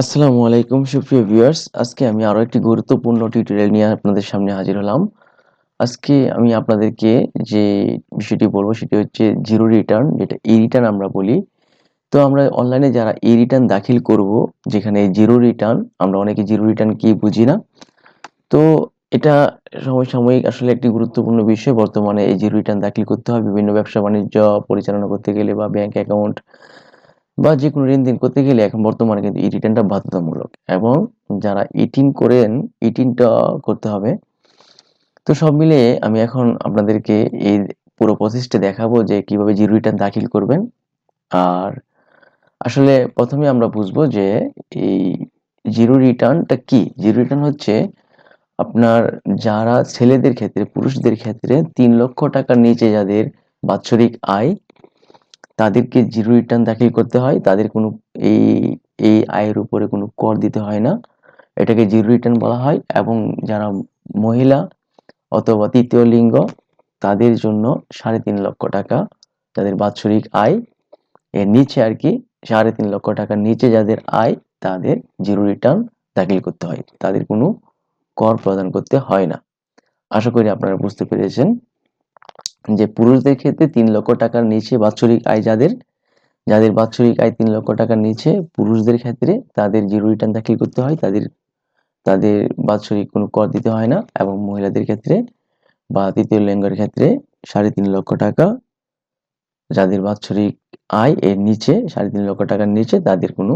আসসালামু আলাইকুম, সুপ্রিয় ভিউয়ার্স। আজকে আমি আরও একটি গুরুত্বপূর্ণ টিউটোরিয়াল নিয়ে আপনাদের সামনে হাজির হলাম। আজকে আমি আপনাদেরকে যে বিষয়টি বলব সেটি হচ্ছে জিরো রিটার্ন যেটা ই রিটার্ন আমরা বলি। তো আমরা অনলাইনে যারা ই রিটার্ন দাখিল করব, যেখানে জিরো রিটার্ন আমরা অনেকে জিরো রিটার্ন কি বুঝি না। তো এটা সমসাময়িক আসলে একটি গুরুত্বপূর্ণ বিষয়। বর্তমানে এই জিরো রিটার্ন দাখিল করতে হয় বিভিন্ন ব্যবসা বাণিজ্য পরিচালনা করতে গেলে বা ব্যাংক অ্যাকাউন্ট বা যে কোনো লেনদেন করতে গেলে এখন বর্তমানে কিন্তু ই রিটার্নটা বাধ্যতামূলক এবং যারা ইটিন করেন ইটিনটা করতে হবে। তো সব মিলিয়ে আমি এখন আপনাদেরকে এই পুরো প্রসেসটা দেখাবো যে কীভাবে জিরো রিটার্ন দাখিল করবেন। আর আসলে প্রথমে আমরা বুঝব যে এই জিরো রিটার্নটা কি? জিরো রিটার্ন হচ্ছে আপনার যারা ছেলেদের ক্ষেত্রে, পুরুষদের ক্ষেত্রে তিন লক্ষ টাকার নিচে যাদের বাৎসরিক আয় তাদেরকে জিরো রিটার্ন দাখিল করতে হয়, তাদের কোনো এই এই আয়ের উপরে কোনো কর দিতে হয় না। এটাকে জিরো রিটার্ন বলা হয় এবং যারা মহিলা অথবা তৃতীয় লিঙ্গ, তাদের জন্য সাড়ে তিন লক্ষ টাকা তাদের বাৎসরিক আয়, এর নিচে আর কি সাড়ে তিন লক্ষ টাকার নিচে যাদের আয়, তাদের জিরো রিটার্ন দাখিল করতে হয়। তাদের কোনো কর প্রদান করতে হয় না। আশা করি আপনারা বুঝতে পেরেছেন। যে পুরুষদের ক্ষেত্রে তিন লক্ষ টাকার নিচে বাৎসরিক আয় যাদের যাদের বাৎসরিক আয় তিন লক্ষ টাকার নিচে পুরুষদের ক্ষেত্রে তাদের জিরো রিটার্ন দাখিল করতে হয় তাদের তাদের বাৎসরিক কোনো কর দিতে হয় না এবং মহিলাদের ক্ষেত্রে বা তৃতীয় লিঙ্গের ক্ষেত্রে সাড়ে তিন লক্ষ টাকা যাদের বাৎসরিক আয় এর নিচে সাড়ে তিন লক্ষ টাকার নিচে তাদের কোনো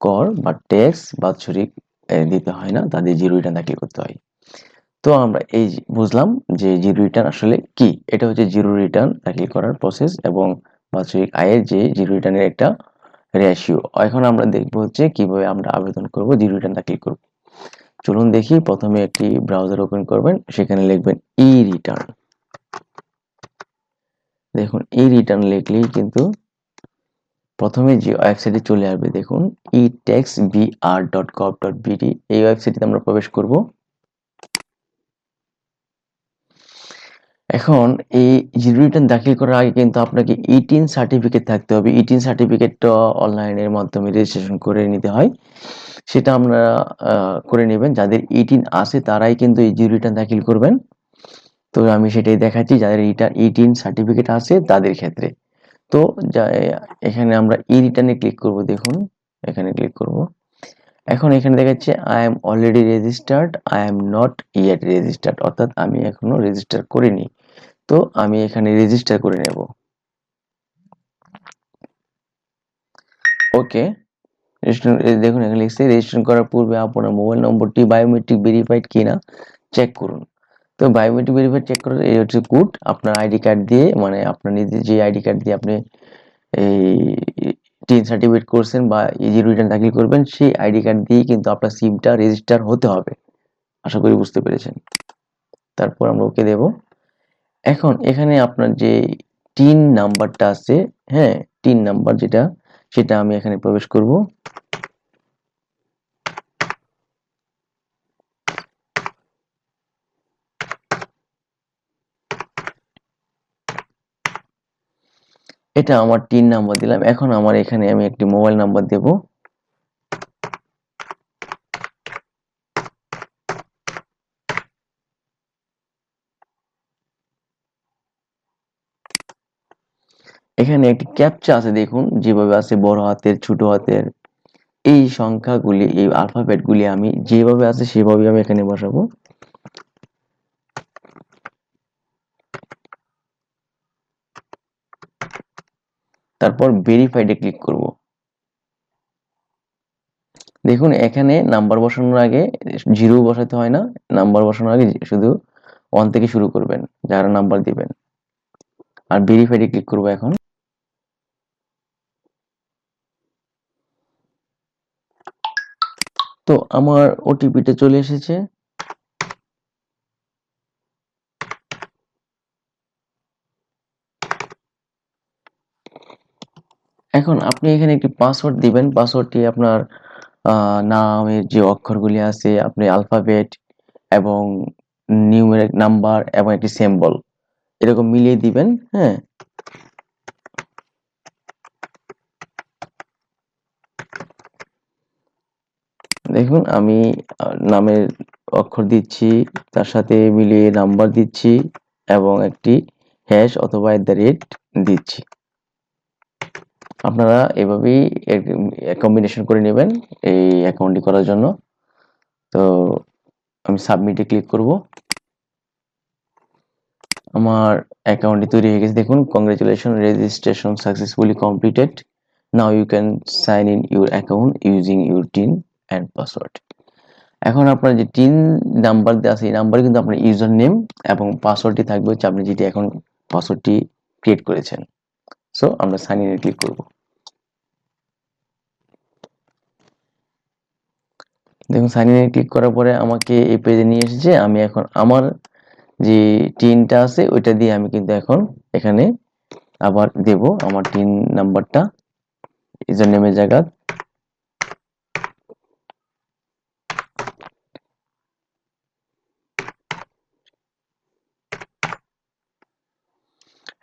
কর বা ট্যাক্স বাৎসরিক দিতে হয় না, তাদের জিরো রিটার্ন দাখিল করতে হয়। তো আমরা এই বুঝলাম যে জিরো রিটার্ন আসলে কি? এটা হচ্ছে জিরো রিটার্ন দাখিল করার প্রসেস এবং বাৎসরিক আয়ের যে জিরো রিটার্নের একটা রেশিও এখন আমরা দেখব হচ্ছে কীভাবে আমরা আবেদন করব জিরো রিটার্ন দাখিল করব। চলুন দেখি, প্রথমে একটি ব্রাউজার ওপেন করবেন, সেখানে লিখবেন ই রিটার্ন দেখুন ই রিটার্ন লিখলেই কিন্তু প্রথমে যে ওয়েবসাইটে চলে আসবে, দেখুন E tax BR dot gov dot BD এই ওয়েবসাইটে আমরা প্রবেশ করব। এখন এই রিটার্ন দাখিল করার আগে কিন্তু আপনাকে ইটিন সার্টিফিকেট থাকতে হবে। ইটিন সার্টিফিকেটটা অনলাইনের মাধ্যমে রেজিস্ট্রেশন করে নিতে হয়। সেটা আপনারা করে নেবেন। যাদের ইটিন আছে তারাই কিন্তু এই জিরো রিটার্ন দাখিল করবেন। তো আমি সেটাই দেখাচ্ছি, যাদের ইটা ইটিন সার্টিফিকেট আছে তাদের ক্ষেত্রে। তো এখানে আমরা ই রিটার্নে ক্লিক করব, দেখুন, এখানে ক্লিক করব। এখন এখানে দেখাচ্ছে I am already registered I am not yet registered অর্থাৎ আমি এখনও রেজিস্টার করিনি। তো আমি এখানে রেজিস্টার করে নেব। ওকে দেখুন এখানে লিখছে রেজিস্ট্রেশন করার পূর্বে আপনার মোবাইল নম্বরটি বায়োমেট্রিক ভেরিফাইড কিনা চেক করুন। তো বায়োমেট্রিক ভেরিফাইড চেক করার এই হচ্ছে কোড আপনার আইডি কার্ড দিয়ে মানে আপনার নিজের যে আইডি কার্ড দিয়ে আপনি এই টিন সার্টিফিকেট করছেন বা ইজি রিটার্ন দাখিল করবেন, সেই আইডি কার্ড দিয়ে কিন্তু আপনার সিমটা রেজিস্টার হতে হবে। আশা করি বুঝতে পেরেছেন। তারপর আমরা ওকে দেব। এখন এখানে আপনার যে টিন নাম্বারটা আছে হ্যাঁ টিন নাম্বার যেটা, সেটা আমি এখানে প্রবেশ করব। এটা আমার টিন নাম্বার দিলাম। এখন আমার এখানে আমি একটি মোবাইল নাম্বার দেব। এখানে একটি ক্যাপচা আছে, দেখুন। যেভাবে আছে বড় হাতের, ছোট হাতের। এই সংখ্যাগুলি, এই আলফাবেটগুলি আমি যেভাবে আছে সেভাবে আমি এখানে বসাবো। তারপর ভেরিফাইডে ক্লিক করব। দেখুন, এখানে নাম্বার বসানোর আগে জিরো বসাতে হয় না। নাম্বার বসানোর আগে শুধু ওয়ান থেকে শুরু করবেন, যারা নাম্বার দিবেন। আর ভেরিফাইডে ক্লিক করব এখন। তো আমার ওটিপিটা চলে এসেছে। এখন আপনি এখানে একটি পাসওয়ার্ড দিবেন। পাসওয়ার্ডটি আপনার নামের যে অক্ষরগুলি আছে, আপনি আলফাবেট এবং নিউমেরিক নাম্বার এবং একটি সিম্বল এরকম মিলিয়ে দিবেন হ্যাঁ? দেখুন আমি নামের অক্ষর দিচ্ছি, তার সাথে মিলিয়ে নাম্বার দিচ্ছি এবং একটি হ্যাশ অথবা এট দ্য রেট দিচ্ছি। আপনারা এভাবেই কম্বিনেশন করে নেবেন এই অ্যাকাউন্টটি করার জন্য। তো আমি সাবমিটে ক্লিক করব। আমার অ্যাকাউন্টটি তৈরি হয়ে গেছে। দেখুন congratulation registration successfully completed now you can sign in your account using your TIN and password এখন আপনার যে টিন নাম্বার দেওয়া আছে, এই নাম্বারে কিন্তু আপনার ইউজার নেম এবং পাসওয়ার্ডটি থাকবে হচ্ছে আপনি যেটি এখন পাসওয়ার্ডটি ক্রিয়েট করেছেন। সো আমরা সাইন ইনে ক্লিক করব। দেখুন সাইন ইনে ক্লিক করার পরে আমাকে এই পেজে নিয়ে এসেছে। আমি এখন আমার যে টিনটা আছে, ওইটা দিয়ে আমি কিন্তু এখন এখানে আবার দেব। আমার টিন নাম্বারটা ইউজার নেমের জায়গা।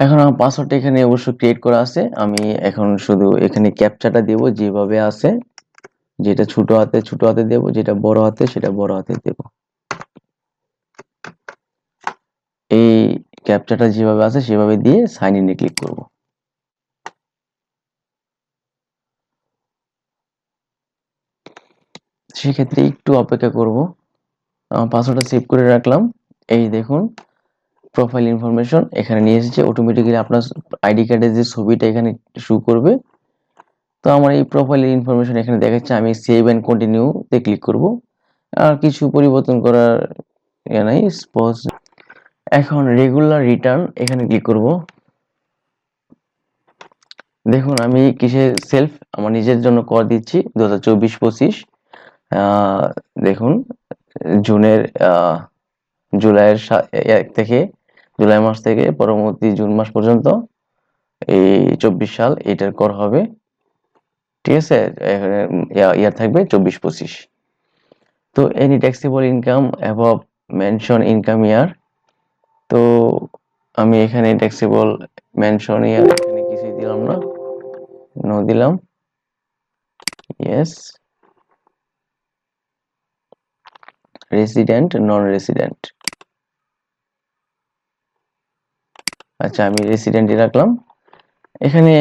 এখন আমার পাসওয়ার্ডটা এখানে অবশ্য ক্রিয়েট করা আছে। আমি এখন শুধু এখানে ক্যাপচাটা দেব যেভাবে আছে। যেটা ছোট হাতে ছোট হাতে দেব। যেটা বড় হাতে, সেটা বড় হাতে দেব। এই ক্যাপচাটা যেভাবে আছে, সেভাবে দিয়ে সাইন ইনে ক্লিক করব। সেক্ষেত্রে একটু অপেক্ষা করব। আমার পাসওয়ার্ডটা সেভ করে রাখলাম। এই দেখুন প্রোফাইল ইনফরমেশন এখানে নিয়ে এসেছে। অটোমেটিক্যালি আপনার আইডি কার্ডের যে ছবিটা এখানে শু করবে। তো আমার এই প্রোফাইলের ইনফরমেশন এখানে দেখাচ্ছে, আমি সেভ অ্যান্ড কন্টিনিউতে ক্লিক করব। আর কিছু পরিবর্তন করার ইয়ে নাই স্পজ এখন রেগুলার রিটার্ন এখানে ক্লিক করব। দেখুন, আমি কিসের সেলফ আমার নিজের জন্য কর দিচ্ছি দু হাজার চব্বিশ পঁচিশ। দেখুন, জুনের জুলাইয়ের এক থেকে জুলাই মাস থেকে পরবর্তী জুন মাস পর্যন্ত এই চব্বিশ সাল এটার কর হবে। ঠিক আছে? ইয়ার থাকবে চব্বিশ পঁচিশ। তো any taxable income above mentioned income year তো আমি এখানে ট্যাক্সিবল মেনশন ইয়ার এখানে কিছুই দিলাম না। নো দিলাম। ইয়েস রেসিডেন্ট নন আচ্ছা আমি রেসিডেন্টই রাখলাম। এখানে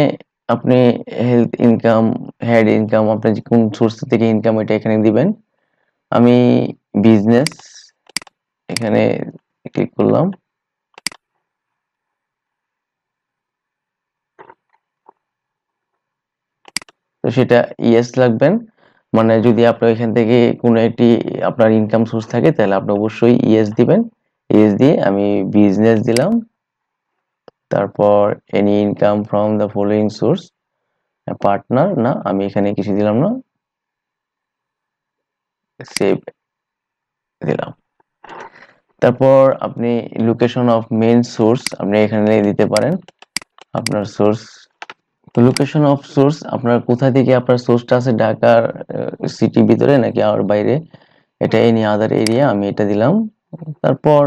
আপনি হেলথ ইনকাম হেড ইনকাম আপনার কোন সোর্স থেকে ইনকাম এটা এখানে দিবেন। আমি বিজনেস এখানে ক্লিক করলাম। তো সেটা ইয়েস লাগবেন। মানে যদি আপনার এখান থেকে কোনো একটি আপনার ইনকাম সোর্স থাকে, তাহলে আপনি অবশ্যই ইয়েস দিবেন। ইয়েস দিয়ে আমি বিজনেস দিলাম। তারপর any income from the following source partner না আমি এখানে কিছু দিলাম না সেভ দিলাম। তারপর আপনি লোকেশন অফ মেইন সোর্স আপনি এখানে দিতে পারেন। আপনার সোর্স তো লোকেশন অফ সোর্স আপনার কোথা থেকে আপনার সোর্সটা আছে, ঢাকার সিটি ভিতরে নাকি আর বাইরে? এটা এনি আদার এরিয়া আমি এটা দিলাম। তারপর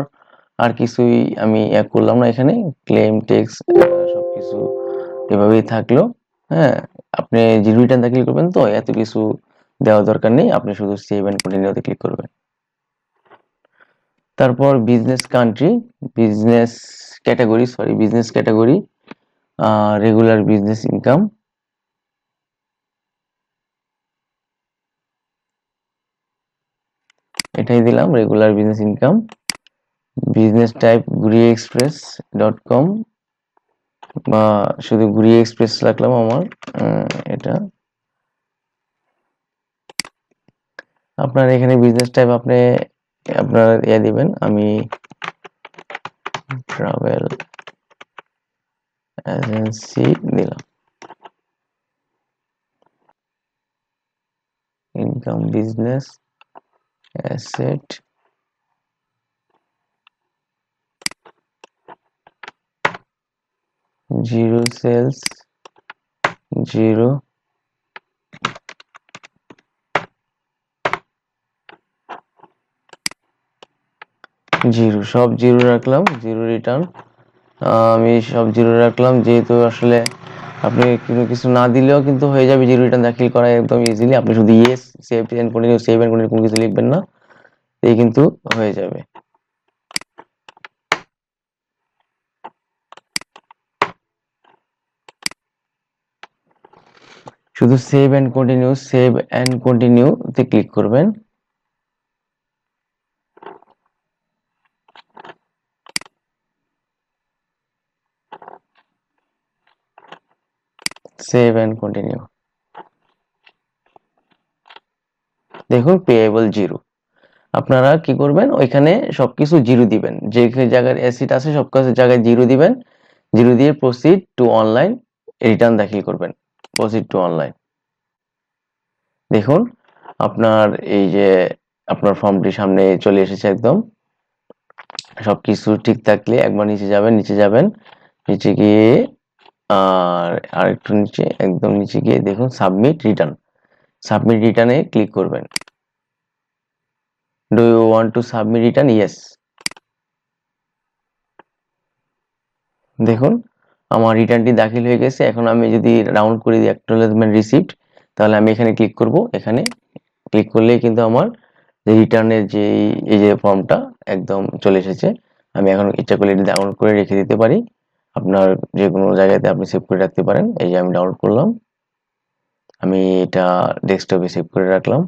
আর কিছুই আমি এক করলাম না এখানে। ক্লেম টেক্স সবকিছু এভাবেই থাকল। হ্যাঁ আপনি যে রিটার্ন ক্লিক করবেন তো, এত কিছু দেওয়া দরকার নেই। আপনি শুধু সেভ অ্যান্ড কন্টিনিউতে ক্লিক করবেন। তারপর business country business category sorry business category regular business income এটাই দিলাম regular business income business type Guri express dot com বা শুধু গুড়ি এক্সপ্রেস রাখলাম আমার এটা। আপনার এখানে বিজনেস টাইপ আপনি, আপনার ইয়ে দিবেন, আমি ট্রাভেল এজেন্সি দিলাম। Income business asset zero sales zero zero, সব জিরো রাখলাম, জিরো রিটার্ন। আমি সব জিরো রাখলাম, যেহেতু আসলে আপনি কোনো কিছু না দিলেও কিন্তু হয়ে যাবে জিরো রিটার্ন দাখিল করা একদম ইজিলি আপনি শুধু yes save and continue save and continue কোনো কিছু লিখবেন না, এই কিন্তু হয়ে যাবে। শুধু save and continue save and continue তে ক্লিক করবেন। সেভ এন্ড কন্টিনিউ দেখুন পেয়েবল জিরো আপনারা কি করবেন? ওইখানে সবকিছু জিরো দিবেন। যে জায়গার অ্যাসিড আছে সব জায়গায় জিরো দিবেন। জিরো দিয়ে প্রসিড টু অনলাইন রিটার্ন দাখিল করবেন। প্রসিড টু অনলাইন দেখুন, আপনার এই যে আপনার ফর্মটি সামনে চলে এসেছে একদম। সবকিছু ঠিক থাকলে একবার নিচে যাবেন নিচে যাবেন, নিচে গিয়ে, আর আরেকটু নিচে, একদম নিচে গিয়ে দেখুন সাবমিট রিটার্ন সাবমিট রিটার্নে ক্লিক করবেন। Do you want to submit return yes দেখুন আমার রিটার্নটি দাখিল হয়ে গেছে। এখন আমি যদি রাউন্ড করে দিই অ্যাকনোলেজমেন্ট রিসিপ্ট তাহলে আমি এখানে ক্লিক করব। এখানে ক্লিক করলেই কিন্তু আমার যে রিটার্নের যে এই যে ফর্মটা একদম চলে এসেছে। আমি এখন ইচ্ছা করলে এটি ডাউনলোড করে রেখে দিতে পারি। আপনার যে কোনো জায়গাতে আপনি সেভ করে রাখতে পারেন। এই যে আমি ডাউনলোড করলাম। আমি এটা ডেস্কটপে সেভ করে রাখলাম।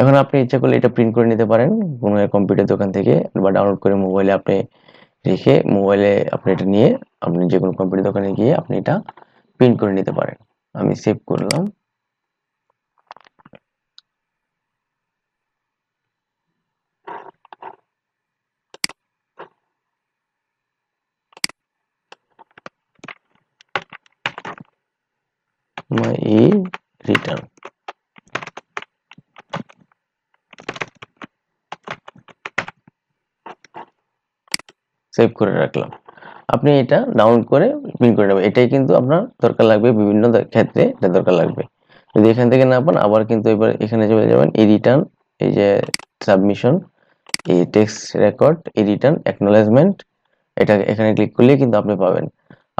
এখন আপনি ইচ্ছা করলে এটা প্রিন্ট করে নিতে পারেন। কোনো কম্পিউটার দোকান থেকে বা ডাউনলোড করে মোবাইলে আপনি রেখে মোবাইলে আপনি এটা নিয়ে আপনি যে কোনো কম্পিউটার দোকানে গিয়ে আপনি এটা প্রিন্ট করে নিতে পারেন। আমি সেভ করলাম। My e return সেভ করে রাখলাম। আপনি এটা ডাউনলোড করে প্রিন্ট করে নেবেন। এটাই কিন্তু আপনার দরকার লাগবে, বিভিন্ন ক্ষেত্রে এটা দরকার লাগবে। যদি এখান থেকে না পান, আবার কিন্তু এবার এখানে চলে যাবেন ই রিটার্ন এই যে সাবমিশন এই text record E return acknowledgement এটা এখানে ক্লিক করলেই কিন্তু আপনি পাবেন।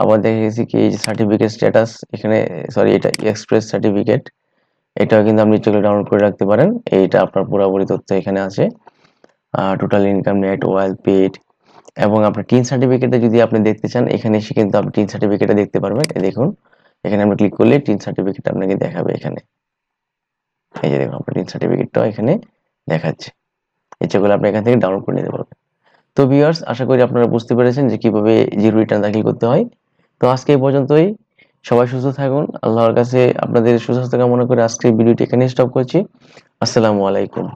আবার দেখে গেছি কি, এই যে সার্টিফিকেট স্ট্যাটাস এখানে সরি এটা এক্সপ্রেস সার্টিফিকেট এটাও কিন্তু আপনি ইচ্ছে ডাউনলোড করে রাখতে পারেন। এইটা আপনার পুরোপুরি তথ্য এখানে আছে। Total income net wealth paid এবং আপনার টিন সার্টিফিকেটে যদি আপনি দেখতে চান, এখানে এসে কিন্তু আপনি টিন সার্টিফিকেটে দেখতে পারবেন। এই দেখুন, এখানে আমরা ক্লিক করলে টিন সার্টিফিকেট আপনাকে দেখাবে এখানে। এই যে দেখুন, আপনার টিন সার্টিফিকেটটাও এখানে দেখাচ্ছে। ইচ্ছে করলে আপনি এখান থেকে ডাউনলোড করে নিতে পারবেন। তো ভিউয়ার্স আশা করি আপনারা বুঝতে পেরেছেন যে কীভাবে জিরো রিটার্ন দাখিল করতে হয়। তো আজকে এই পর্যন্তই। সবাই সুস্থ থাকুন। আল্লাহর কাছে আপনাদের সুস্বাস্থ্য কামনা করে আজকে ভিডিওটি এখানে স্টপ করছি। আসসালামু আলাইকুম।